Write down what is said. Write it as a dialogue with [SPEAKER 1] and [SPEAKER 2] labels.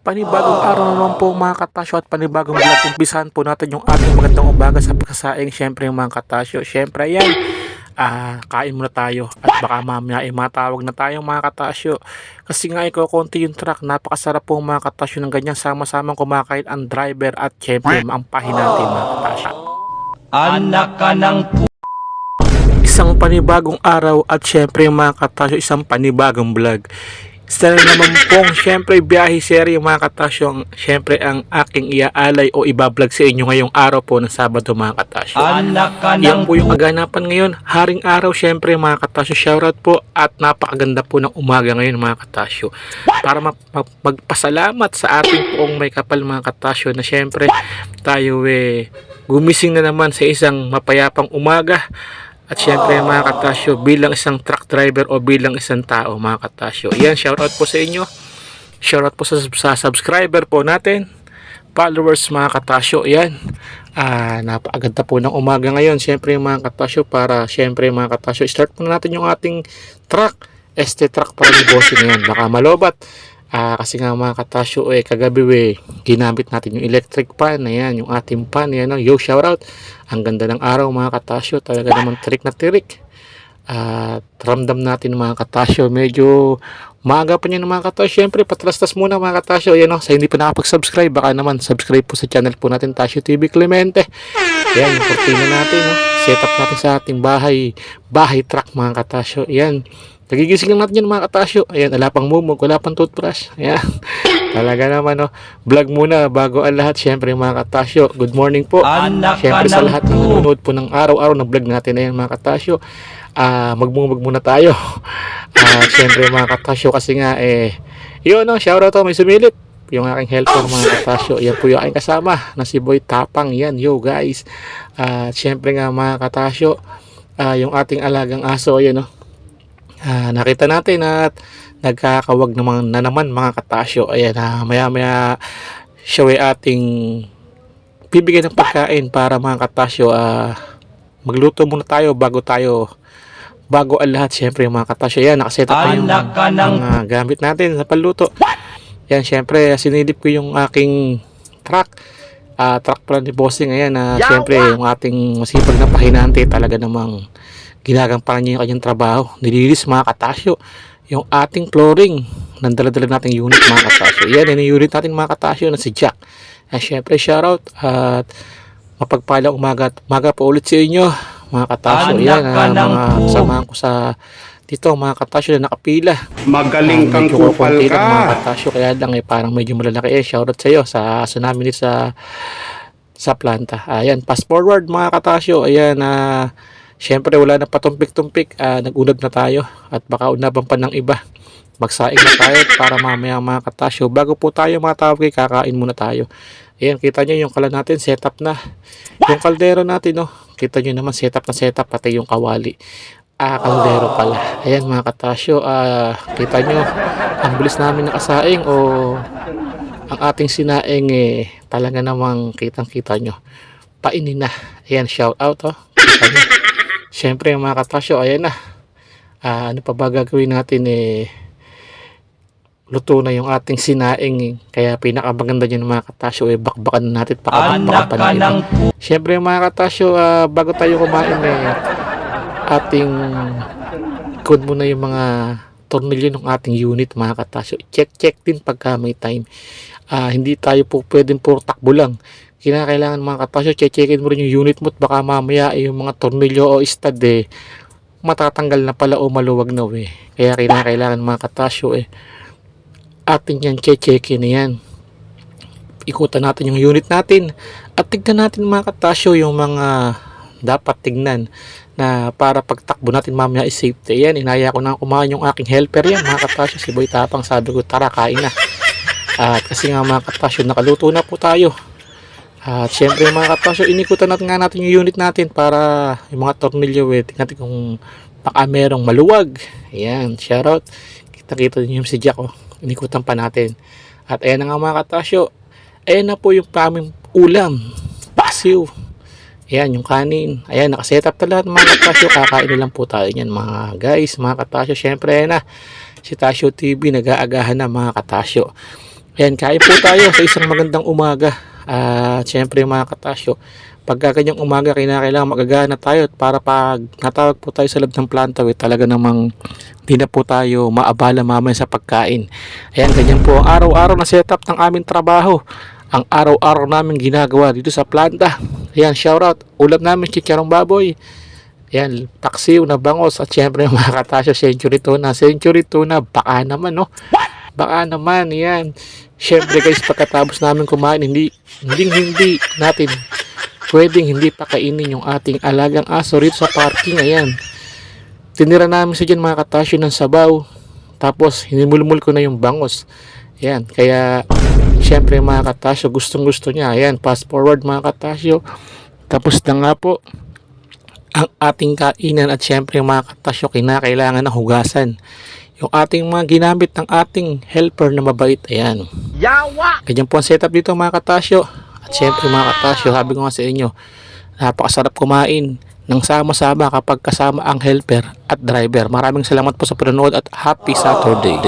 [SPEAKER 1] Panibagong araw na naman po mga katasyo at panibagong vlog. Umpisahan po natin yung ating magandang umaga sa pagkasaing. Siyempre yung mga katasyo. Siyempre yan. Ah, kain muna tayo at baka mamaya ay matawag na tayong mga katasyo. Kasi nga ikaw konti yung truck. Napakasarap po mga katasyo ng ganyan sama-samang kumakain ang driver at siyempre ang pahinante mga katasyo.
[SPEAKER 2] Anak ka ng pu...
[SPEAKER 1] Isang panibagong araw at syempre yung mga katasyo, isang panibagong vlog. Na naman pong syempre biyahe serye mga katasyo, ang, syempre ang aking iaalay o ibablog sa inyo ngayong araw po ng Sabado mga katasyo.
[SPEAKER 2] Anak ka
[SPEAKER 1] Yan po yung kaganapan ngayon. Haring araw, syempre mga katasyo. Shoutout po at napakaganda po ng umaga ngayon mga katasyo. Para ma- ma- magpasalamat sa ating poong may kapal mga katasyo na syempre tayo eh gumising na naman sa isang mapayapang umaga. At syempre mga katasyo, bilang isang truck driver o bilang isang tao mga katasyo. Yan, shoutout po sa inyo. Shoutout po sa, sa subscriber po natin followers mga katasyo. Yan. Ah napakaganda po ng umaga ngayon syempre mga katasyo para syempre mga katasyo start muna natin yung ating truck. Este truck para ni bossing yan. Baka malobat ah kasi nga mga katasyo eh kagabi eh ginamit natin yung electric fan ayan yung ating fan yan no? yo shout out ang ganda ng araw mga katasyo. Talaga naman tirik na tirik. At ramdam natin mga katasyo medyo maaga pa niya ng mga katasyo. Syempre patrastas muna mga katasyo. Yan o sa hindi pa nakapag-subscribe baka naman subscribe po sa channel po natin Tasyo TV Clemente. Yan yung natin no? set up natin sa ating bahay bahay truck mga katasyo. Yan nagigising lang natin yan mga katasyo. Ayan wala pang mumog wala pang toothbrush. Ayan. Talaga naman no? Vlog muna bago ang lahat. Syempre mga katasyo good morning po.
[SPEAKER 2] Anak
[SPEAKER 1] Siyempre sa lahat ng nanonood po ng araw-araw na vlog natin ayan mga katasyo ah magmumag muna tayo. Ah siyempre mga katasyo kasi nga eh yun no? Shoutout to may sumilip yung aking helper mga katasyo yan po yung aking kasama na si Boy Tapang. Yan yo guys. At siyempre nga mga katasyo ah, yung ating alagang aso ayan no Ah, nakita natin at nagkakawag naman na naman mga katasyo. Ayan ah, maya maya siya ay ating bibigyan ng pagkain para mga katasyo ah, magluto muna tayo bago tayo bago ang lahat syempre mga katasyo. Yan nakaset up na yung
[SPEAKER 2] Anak ka ng...
[SPEAKER 1] mga gamit natin sa paluto yan syempre sinilip ko yung aking truck. Ah truck pala ni bossing. Ayan na syempre yung ating masipag na pahinante talaga namang ginagampanan niya yung kanyang trabaho. Nililis mga katasyo. Yung ating flooring ng dala-dala nating unit mga katasyo. Yan yun yung unit natin mga katasyo na si Jack. At syempre shoutout at mapagpalang umaga at umaga po ulit sa inyo mga katasyo.
[SPEAKER 2] Anak
[SPEAKER 1] yan
[SPEAKER 2] ka
[SPEAKER 1] ah,
[SPEAKER 2] ng
[SPEAKER 1] mga
[SPEAKER 2] pu-
[SPEAKER 1] kasamahan ko sa dito mga katasyo na nakapila.
[SPEAKER 3] Magaling
[SPEAKER 1] Ah,
[SPEAKER 3] kang kupal
[SPEAKER 1] kukunti lang, mga
[SPEAKER 3] ka.
[SPEAKER 1] katasyo. Kaya lang eh parang medyo malalaki. Eh shoutout sa iyo sa tsunami ni sa sa planta. Ayan fast forward mga katasyo. Ayan na syempre wala na patumpik-tumpik ah, nag-unab na tayo at baka unaban pa ng iba magsaing na tayo para mamaya mga katasyo bago po tayo matawag kay kakain muna tayo ayan kita nyo yung kala natin setup na yung kaldero natin no kita nyo naman setup na setup pati yung kawali Ah, kaldero pala. Ayan mga katasyo, ah, kita nyo, ang bilis namin nakasaing o ang ating sinaing eh, talaga namang kitang-kita nyo. Painin na. Ayan, shout out oh. Kita nyo. Siyempre mga katasyo, ayan na. Ah, ano pa ba gagawin natin eh, luto na yung ating sinaing eh. Kaya pinakamaganda dyan mga katasyo eh, bakbakan na natin, pakabakbakan
[SPEAKER 2] Anak
[SPEAKER 1] pa
[SPEAKER 2] ka
[SPEAKER 1] na ito.
[SPEAKER 2] ng pu...
[SPEAKER 1] Siyempre mga katasyo, ah, bago tayo kumain eh, ating ikod muna yung mga tornilyo ng ating unit mga katasyo. Check-check din pagka may time. Ah, hindi tayo po pwedeng puro takbo lang. Kinakailangan mga katasyo, check-checkin mo rin yung unit mo at baka mamaya eh, yung mga tornilyo o stud eh, matatanggal na pala o maluwag na eh. Kaya kinakailangan mga katasyo eh, ating yan check-checkin na yan. Ikutan natin yung unit natin at tignan natin mga katasyo yung mga dapat tignan na para pagtakbo natin mamaya is safety. Yan inaya ko na kumain yung aking helper yan mga katasyo. Si Boy Tapang sabi ko tara kain na. At kasi nga mga katasyo nakaluto na po tayo at syempre mga katasyo inikutan natin nga natin yung unit natin para yung mga tornilyo eh natin kung baka merong maluwag ayan shoutout kita kita niyo yung si Jack oh inikutan pa natin at ayan na nga mga katasyo ayan na po yung aming ulam pasiw Ayan, yung kanin. Ayan, nakaset up na lahat mga katasyo. Kakain na lang po tayo niyan mga guys, mga katasyo. Siyempre, ayan na. Si Tasyo TV nag-aagahan na mga katasyo. Ayan, kain po tayo sa isang magandang umaga. At syempre mga katasyo, pagka ganyang umaga, kinakailangan magagana tayo at para pag natawag po tayo sa loob ng planta, eh, talaga namang di na po tayo maabala mamaya sa pagkain. Ayan, ganyan po ang araw-araw na setup ng aming trabaho. Ang araw-araw namin ginagawa dito sa planta. Ayan, shoutout. Ulam namin chicharong baboy. Ayan, paksiw na bangos at syempre mga katasyo, century tuna. Century tuna, baka naman no. Baka naman, yan. Syempre guys, pagkatapos namin kumain, hindi, hindi, hindi natin pwedeng hindi pakainin yung ating alagang aso rito sa parking. Ayan. Tinira namin sa dyan mga katasyo ng sabaw. Tapos, hinimulmul ko na yung bangos. Ayan. Kaya, syempre mga katasyo, gustong gusto niya. Ayan, fast forward mga katasyo. Tapos na nga po, ang ating kainan at syempre mga katasyo, kinakailangan na hugasan yung ating mga ginamit ng ating helper na mabait. Ayan.
[SPEAKER 2] Yawa!
[SPEAKER 1] Ganyan po ang setup dito mga katasyo. At syempre mga katasyo, sabi ko nga sa inyo, napakasarap kumain ng sama-sama kapag kasama ang helper at driver. Maraming salamat po sa panonood at happy Saturday.